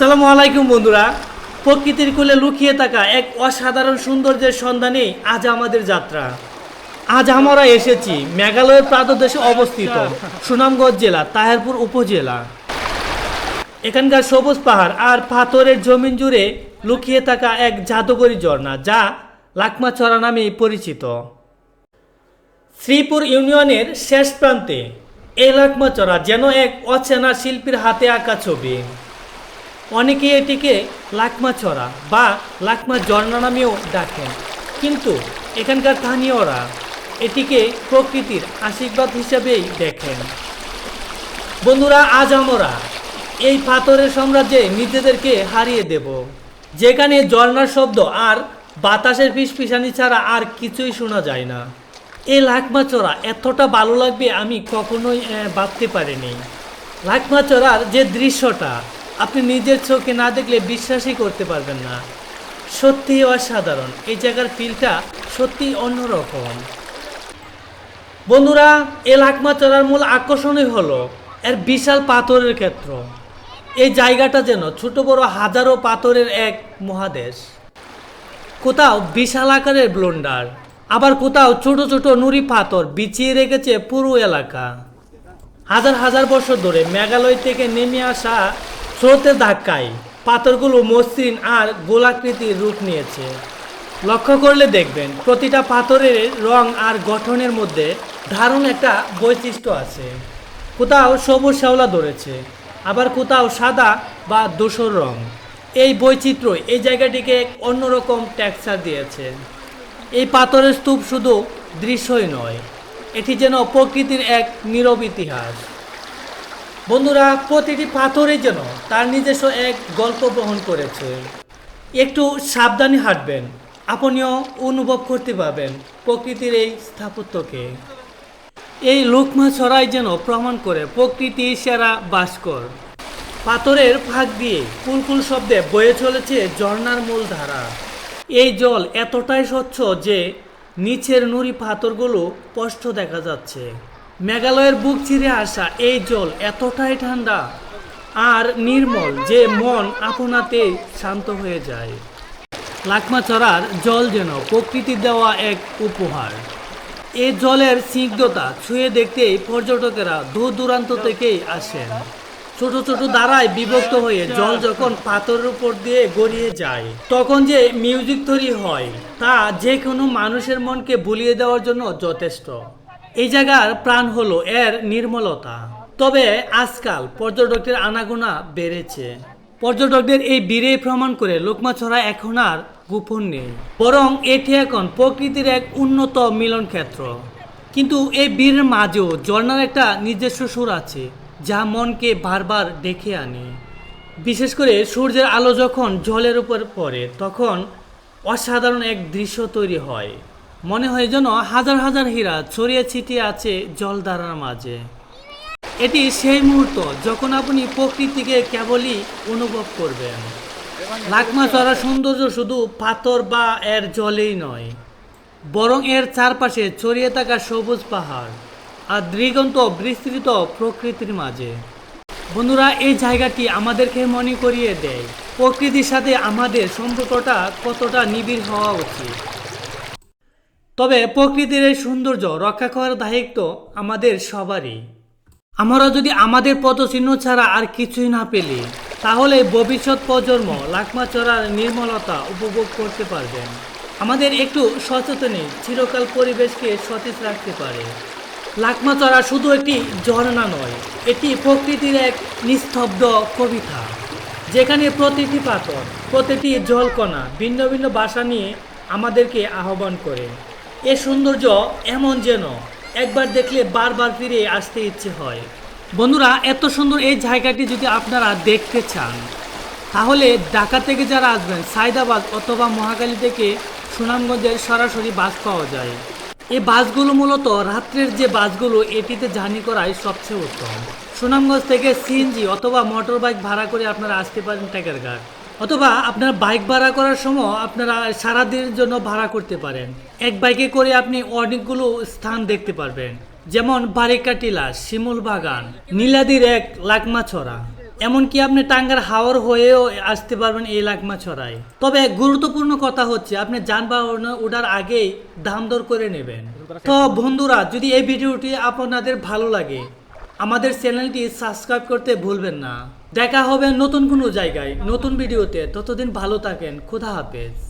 আসসালামু আলাইকুম বন্ধুরা। প্রকৃতির কোলে লুকিয়ে থাকা এক অসাধারণ সৌন্দর্যের সন্ধানে আজ আমাদের যাত্রা। আজ আমরা এসেছি মেঘালয়ের প্রাতদেশে অবস্থিত সুনামগঞ্জ জেলা, তাহেরপুর উপজেলা। এখানকার সবুজ পাহাড় আর পাথরের জমিন জুড়ে লুকিয়ে থাকা এক জাদুকরী ঝর্ণা, যা লাকমাছড়া নামে পরিচিত। শ্রীপুর ইউনিয়নের শেষ প্রান্তে এই লাকমাচড়া যেন এক অচেনা শিল্পীর হাতে আঁকা ছবি। অনেকে এটিকে লাকমা চড়া বা লাকমা ঝর্ণা নামেও ডাকেন। কিন্তু এখানকার স্থানীয়রা এটিকে প্রকৃতির আশীর্বাদ হিসেবেই দেখেন। বন্ধুরা, আজ আমরা এই পাথরের সাম্রাজ্যে নিজেদেরকে হারিয়ে দেব। যেখানে ঝর্ণার শব্দ আর বাতাসের ফিসফিসানি ছাড়া আর কিছুই শোনা যায় না। এই লাকমা চড়া এতটা ভালো লাগবে আমি কখনোই ভাবতে পারিনি। লাকমা চড়ার যে দৃশ্যটা আপনি নিজের চোখে না দেখলে বিশ্বাসই করতে পারবেন না। সত্যি অসাধারণ। এই জায়গার ফিলটা সত্যি অন্যরকম। বন্ধুরা এই লাকমা চড়ার মূল আকর্ষণই হলো এর বিশাল পাথরের ক্ষেত্র। এই জায়গাটা যেন ছোট বড় হাজারো পাথরের এক মহাদেশ। কোথাও বিশাল আকারের ব্লন্ডার, আবার কোথাও ছোট ছোট নুড়ি পাথর বিছিয়ে রেখেছে পুরো এলাকা। হাজার হাজার বছর ধরে মেঘালয় থেকে নেমে আসা স্রোতের ধাক্কায় পাথরগুলো মসৃণ আর গোলাকৃতির রূপ নিয়েছে। লক্ষ্য করলে দেখবেন, প্রতিটা পাথরের রং আর গঠনের মধ্যে ধারণ একটা বৈশিষ্ট্য আছে। কোথাও সবুজ শ্যাওলা ধরেছে, আবার কোথাও সাদা বা ধূসর রং। এই বৈচিত্র্য এই জায়গাটিকে এক অন্যরকম টেক্সচার দিয়েছে। এই পাথরের স্তূপ শুধু দৃশ্যই নয়, এটি যেন প্রকৃতির এক নীরব ইতিহাস। বন্ধুরা, প্রতিটি পাথরে যেন তার নিজস্ব এক গল্প বহন করেছে। একটু সাবধানে হাঁটবেন, আপনিও অনুভব করতে পারবেন প্রকৃতির এই স্থাপত্যকে। এই লোকমা ছড়াই যেন প্রমাণ করে প্রকৃতি সেরা ভাস্কর। পাথরের ফাঁক দিয়ে কুলকুল শব্দে বয়ে চলেছে ঝর্নার মূল ধারা। এই জল এতটাই স্বচ্ছ যে নিচের নুড়ি পাথরগুলো স্পষ্ট দেখা যাচ্ছে। মেঘালয়ের বুক চিরে আসা এই জল এতটাই ঠান্ডা আর নির্মল যে মন আপনাতে শান্ত হয়ে যায়। লাকমা চড়ার জল যেন প্রকৃতির দেওয়া এক উপহার। এই জলের স্নিগ্ধতা ছুঁয়ে দেখতেই পর্যটকেরা দূর দূরান্ত থেকেই আসেন। ছোট ছোট দ্বারায় বিভক্ত হয়ে জল যখন পাথরের উপর দিয়ে গড়িয়ে যায়, তখন যে মিউজিক তৈরি হয়, তা যে কোনো মানুষের মনকে ভুলিয়ে দেওয়ার জন্য যথেষ্ট। এই জায়গার প্রাণ হলো এর নির্মলতা। তবে আজকাল পর্যটকদের আনাগোনা বেড়েছে। পর্যটকদের এই বীরে ভ্রমণ করে লোকমা ছড়া এখন আর গোপন নেই। বরং এটি এখন প্রকৃতির এক উন্নত মিলন ক্ষেত্র কিন্তু এই বীরের মাঝেও ঝর্ণার একটা নিজস্ব সুর আছে, যা মনকে বারবার ডেকে আনে। বিশেষ করে সূর্যের আলো যখন জলের উপর পড়ে, তখন অসাধারণ এক দৃশ্য তৈরি হয়। মনে হয় যেন হাজার হাজার হীরা ছড়িয়ে ছিটিয়ে আছে জলধারার মাঝে। এটি সেই মুহূর্ত যখন আপনি প্রকৃতিকে কেবলই অনুভব করবেন। লাকমা চড়া সৌন্দর্য শুধু পাথর বা এর জলেই নয়, বরং এর চারপাশে ছড়িয়ে থাকা সবুজ পাহাড় আর দৃগন্ত বিস্তৃত প্রকৃতির মাঝে। বন্ধুরা, এই জায়গাটি আমাদেরকে মনে করিয়ে দেয়, প্রকৃতির সাথে আমাদের সম্পর্কটা কতটা নিবিড় হওয়া উচিত। তবে প্রকৃতির এই সৌন্দর্য রক্ষা করার দায়িত্ব আমাদের সবারই। আমরা যদি আমাদের পদচিহ্ন ছাড়া আর কিছুই না পেলে, তাহলে ভবিষ্যৎ প্রজন্ম লাকমা চড়ার নির্মলতা উপভোগ করতে পারবেন আমাদের একটু সচেতনই চিরকাল পরিবেশকে সতেজ রাখতে পারে। লাকমা চড়া শুধু একটি ঝর্ণা নয়, এটি প্রকৃতির এক নিস্তব্ধ কবিতা, যেখানে প্রতিটি পাথর, প্রতিটি জলকণা ভিন্ন ভিন্ন বাসা নিয়ে আমাদেরকে আহ্বান করে। এ সৌন্দর্য এমন যেন একবার দেখলে বারবার ফিরে আসতে ইচ্ছে হয়। বন্ধুরা, এত সুন্দর এই জায়গাটি যদি আপনারা দেখতে চান, তাহলে ঢাকা থেকে যারা আসবেন, সাইদাবাদ অথবা মহাকালী থেকে সুনামগঞ্জের সরাসরি বাস পাওয়া যায়। এই বাসগুলো মূলত রাত্রের যে বাসগুলো, এটিতে জার্নি করাই সবচেয়ে উত্তম। সুনামগঞ্জ থেকে সিএনজি অথবা মোটর বাইক ভাড়া করে আপনারা আসতে পারেন টাকারঘাট অথবা আপনার বাইক ভাড়া করার সময় আপনারা সারাদিনের জন্য ভাড়া করতে পারেন। এক বাইকে করে আপনি অনেকগুলো স্থান দেখতে পারবেন। যেমন বারিকা টিলা শিমুল বাগান, নীলাদির এক লাকমা ছড়া এমনকি আপনি টাঙ্গার হাওর হয়েও আসতে পারবেন এই লাকমা ছড়ায় তবে গুরুত্বপূর্ণ কথা হচ্ছে, আপনি যানবাহনে ওঠার আগেই দাম দর করে নেবেন। তো বন্ধুরা, যদি এই ভিডিওটি আপনাদের ভালো লাগে, আমাদের চ্যানেলটি সাবস্ক্রাইব করতে ভুলবেন না। দেখা হবে নতুন কোনো জায়গায় নতুন ভিডিওতে। ততদিন ভালো থাকেন খোদা হাফেজ।